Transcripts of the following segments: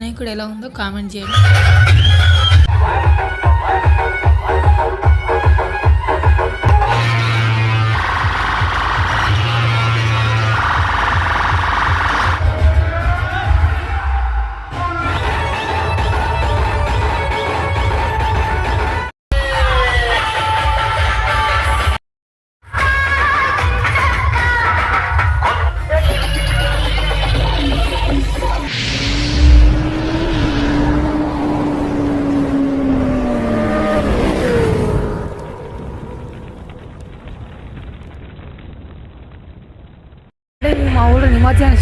వినాయకుడు ఎలా ఉందో కామెంట్ చేయండి.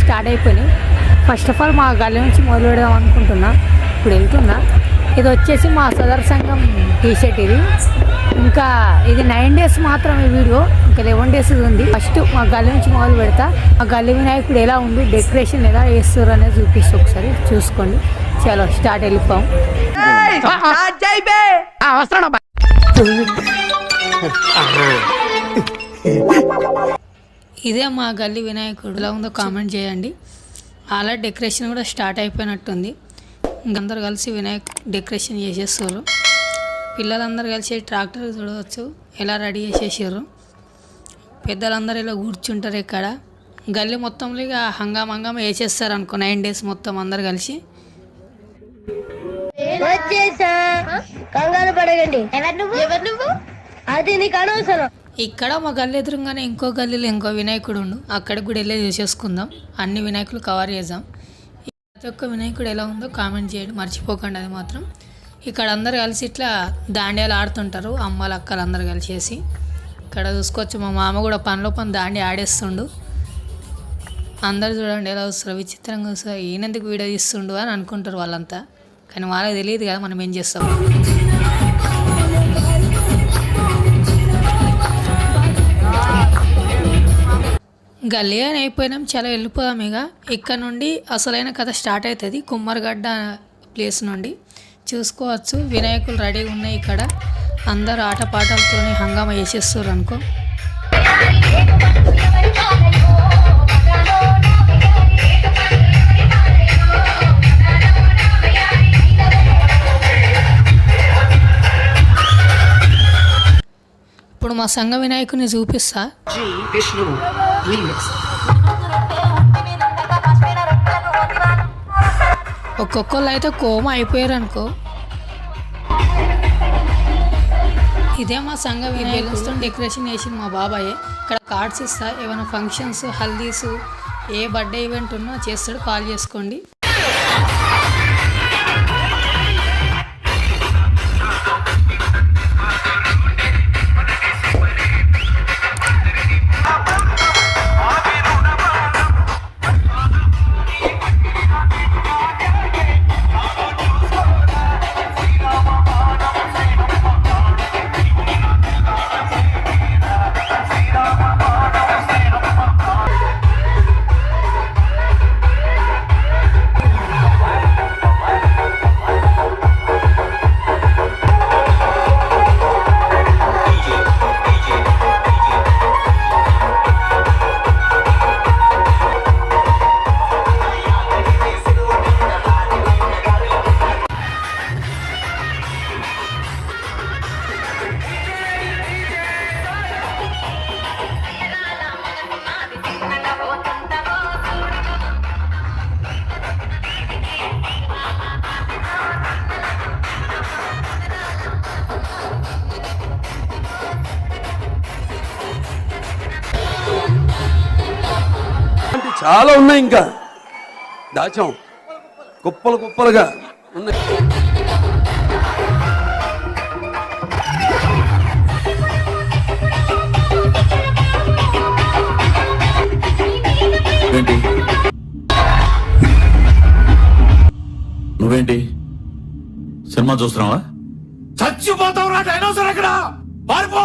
స్టార్ట్ అయిపోయినాయి. ఫస్ట్ ఆఫ్ ఆల్ మా గల్లీ నుంచి మొదలు పెడదాం అనుకుంటున్నా. ఇప్పుడు వెళ్తున్నా. ఇది వచ్చేసి మా సదర్ సంఘం టీ షర్ట్ ఇది. ఇంకా ఇది నైన్ డేస్ మాత్రమే వీడియో. ఇంకా లెవెన్ డేస్ ఉంది. ఫస్ట్ మా గల్లీ నుంచి మొదలు పెడతా. మా గల్లీ వినాయకుడు ఎలా ఉంది డెకరేషన్ ఎలా వేస్తారు అనేది చూపిస్తూ ఒకసారి. చూసుకోండి. చలో స్టార్ట్ వెళ్ళిపోం ఇదే మా గల్లీ వినాయకుడు. ఎలా ఉందో కామెంట్ చేయండి. అలా డెకరేషన్ కూడా స్టార్ట్ అయిపోయినట్టుంది. ఇంకందరూ కలిసి వినాయక్ డెకరేషన్ చేసేస్తారు. పిల్లలందరూ కలిసి ట్రాక్టర్ చూడవచ్చు. ఎలా రెడీ చేసేసారు. పెద్దలందరూ ఇలా కూర్చుంటారు ఇక్కడ. గల్లీ మొత్తంలో ఇక హంగామ హంగామ వేసేస్తారు అనుకో. నైన్ డేస్ మొత్తం అందరు కలిసి. వచ్చేసా. కంగారు పడకండి. ఎవరు నువ్వు ఎవరు నువ్వు? అది నీకు అనవసరం. ఇక్కడ మా గల్లీ ఎదురుగానే ఇంకో గల్లీలో ఇంకో వినాయకుడు ఉండు. అక్కడికి కూడా వెళ్ళి చూసేసుకుందాం. అన్ని వినాయకులు కవర్ చేద్దాం. ప్రతి ఒక్క వినాయకుడు ఎలా ఉందో కామెంట్ చేయండి. మర్చిపోకండి అది మాత్రం. ఇక్కడ అందరు కలిసి ఇట్లా దాండియాలు ఆడుతుంటారు. అమ్మలు అక్కలు అందరు కలిసేసి. ఇక్కడ చూసుకోవచ్చు మా మామ కూడా పనిలో పని దాండి ఆడేస్తుండు. అందరు చూడండి ఎలా వస్తారు. విచిత్రంగా వస్తారు. ఈయనెందుకు వీడియో తీస్తుండు అని అనుకుంటారు వాళ్ళంతా. కానీ వాళ్ళకి తెలియదు కదా మనం ఏం చేస్తాం. గల్లీ అని అయిపోయినాం చాలా వెళ్ళిపోదాం ఇక ఇక్కడ నుండి అసలైన కథ స్టార్ట్ అవుతుంది. కుమ్మరిగడ్డ ప్లేస్ నుండి. చూసుకోవచ్చు వినాయకులు రెడీగా ఉన్నాయి ఇక్కడ. అందరు ఆటపాటలతో హంగామా చేసేస్తారు అనుకో. ఇప్పుడు మా సంఘ వినాయకుని చూపిస్తా. విష్ణువు. రీమిక్స్ ఒక్కొక్కళ్ళు అయితే కోమ అయిపోయారు అనుకో ఇదే మా సంఘ వినాయకులతో డెకరేషన్ చేసింది మా బాబాయ్. ఇక్కడ కార్డ్స్ ఇస్తా ఏమైనా ఫంక్షన్స్ హల్దీస్ ఏ బర్త్డే ఈవెంట్ ఉన్నా చేస్తాడు కాల్ చేసుకోండి. చాలా ఉన్నాయి ఇంకా. దాచాం. కుప్పలు కుప్పలుగా ఉన్నాయి. ఏంటి? నువ్వేంటి? సినిమా చూస్తున్నావా? చచ్చిపోతావు రా డైనోసర్ ఎక్కడ పారిపో.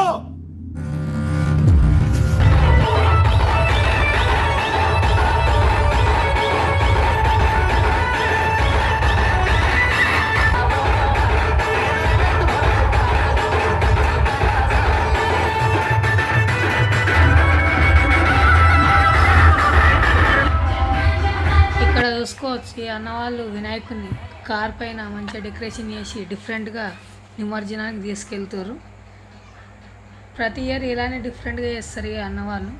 అన్న వాళ్ళు వినాయకుడిని కార్ పైన మంచిగా డెకరేషన్ చేసి డిఫరెంట్గా నిమజ్జనానికి తీసుకెళ్తారు. ప్రతి ఇయర్ ఇలానే డిఫరెంట్గా చేస్తారు ఇక అన్నవాళ్ళు.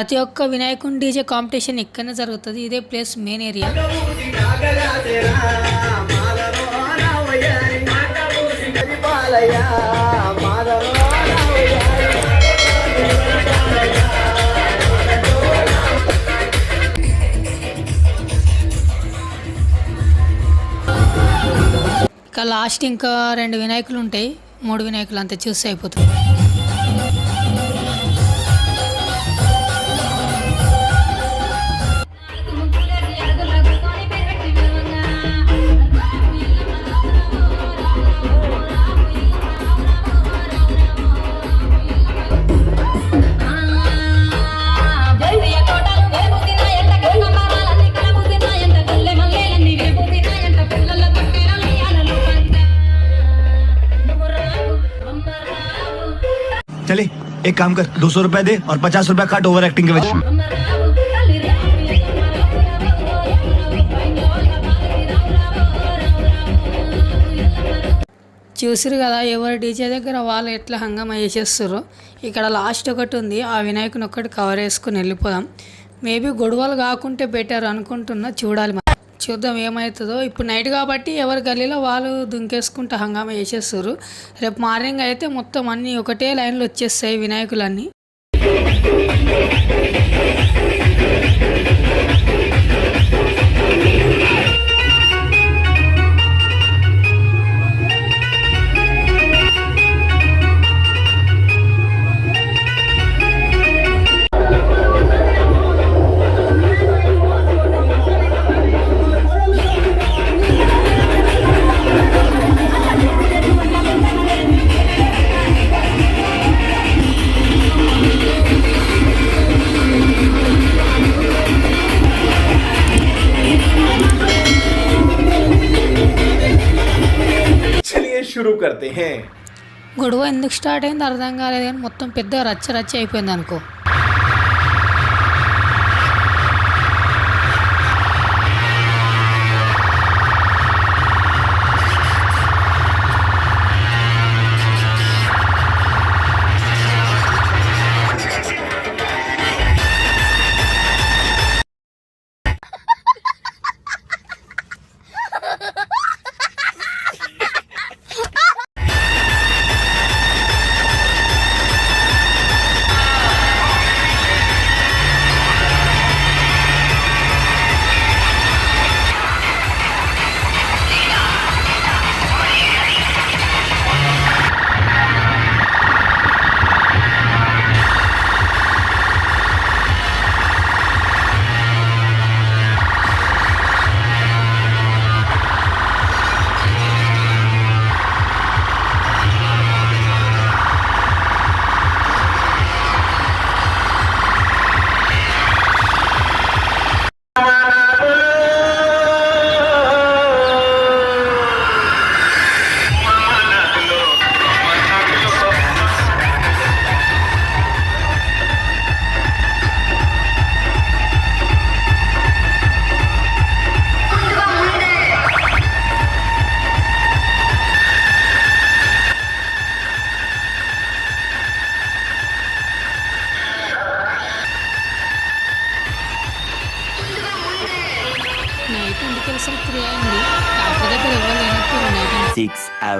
ప్రతి ఒక్క వినాయకుని డీజే కాంపిటీషన్ ఇక్కడనే జరుగుతుంది. ఇదే ప్లేస్ మెయిన్ ఏరియా. ఇంకా లాస్ట్ ఇంకా రెండు వినాయకులు ఉంటాయి. మూడు వినాయకులు అంతే చూస్తే అయిపోతుంది. चले एक काम कर दो सौ रुपया दे और पचास रुपया काट ओवर एक्टिंग के वजह చూసిరు కదా ఎవరు డీజే దగ్గర వాళ్ళు ఎట్లా హంగామా చేసేస్తారు ఇక్కడ లాస్ట్ ఒకటి ఉంది ఆ వినాయకుని ఒక్కటి కవర్ వేసుకుని వెళ్ళిపోదాం మేబీ గొడవలు కాకుంటే బెటర్ అనుకుంటున్నా చూడాలి మరి. చూద్దాం ఏమవుతుందో. ఇప్పుడు నైట్ కాబట్టి ఎవరి గల్లీలో వాళ్ళు దుంకేసుకుంటూ హంగామా చేసేస్తారు. రేపు మార్నింగ్ అయితే మొత్తం అన్నీ ఒకటే లైన్లో వచ్చేస్తాయి వినాయకులన్నీ. करते हैं గొడవ ఎందుకు స్టార్ట్ అయింది అర్థం కాలేదు కానీ మొత్తం పెద్ద రచ్చ రచ్చ అయిపోయింది అనుకో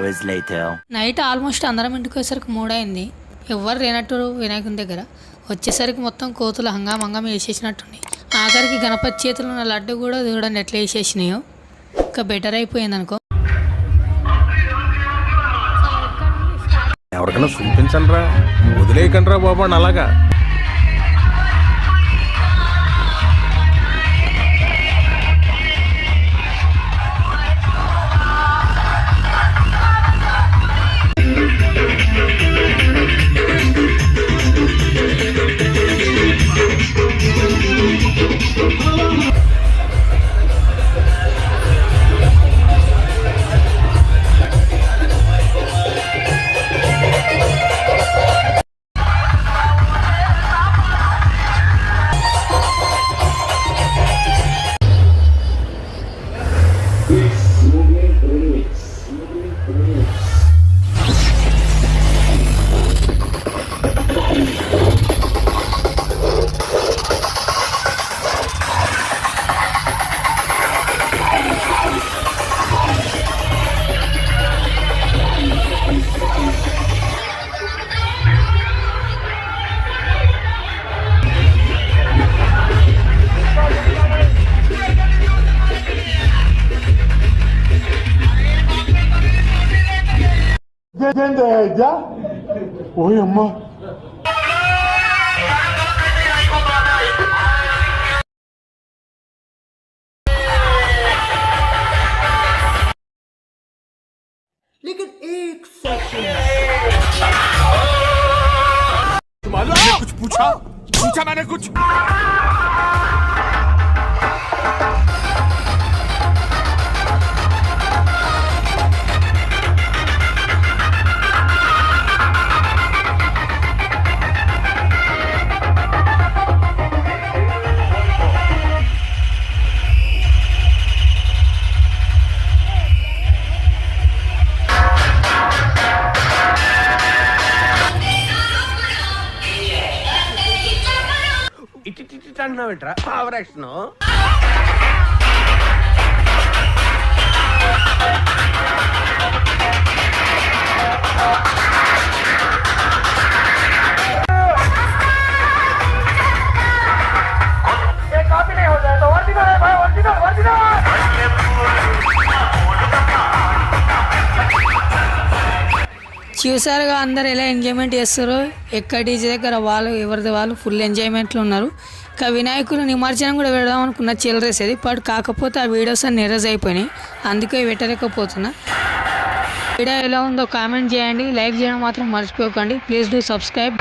Hours later. నైట్ ఆల్మోస్ట్ అందరం ఇంటికి వచ్చేసరికి మూడైంది. ఎవ్వరు లేనట్టు వినాయకుని దగ్గర. వచ్చేసరికి మొత్తం కోతులు హంగామ హంగామ వేసేసినట్టుంది ఆఖరికి గణపతి చేతిలో ఉన్న లడ్డు కూడా చూడండి ఎట్లా వేసేసినాయో ఇంకా బెటర్ అయిపోయింది అనుకో. ఎవరికైనా చూపించండి రా వదిలేయకండి రా బాబు అని అలాగా. 텐데, 야? 우리 엄마. Ligger 말라! 부차! 부차만 해, 부차! ఏంట్రా పవర్ యాక్షన్. చూసారుగా అందరు ఎలా ఎంజాయ్మెంట్ చేస్తారో? ఎక్కడ డీజే దగ్గర వాళ్ళు ఎవరిది వాళ్ళు ఫుల్ ఎంజాయ్మెంట్లో ఉన్నారు. వినాయకుడు నిమజ్జనం కూడా పెడదాం అనుకున్న చిల్లరేసేది బట్ కాకపోతే ఆ వీడియోస్ అన్ని ఎరేజ్ అయిపోయినాయి. అందుకే పెట్టలేకపోతున్నా. వీడియో ఎలా ఉందో కామెంట్ చేయండి. లైక్ చేయడం మాత్రం మర్చిపోకండి. Please do subscribe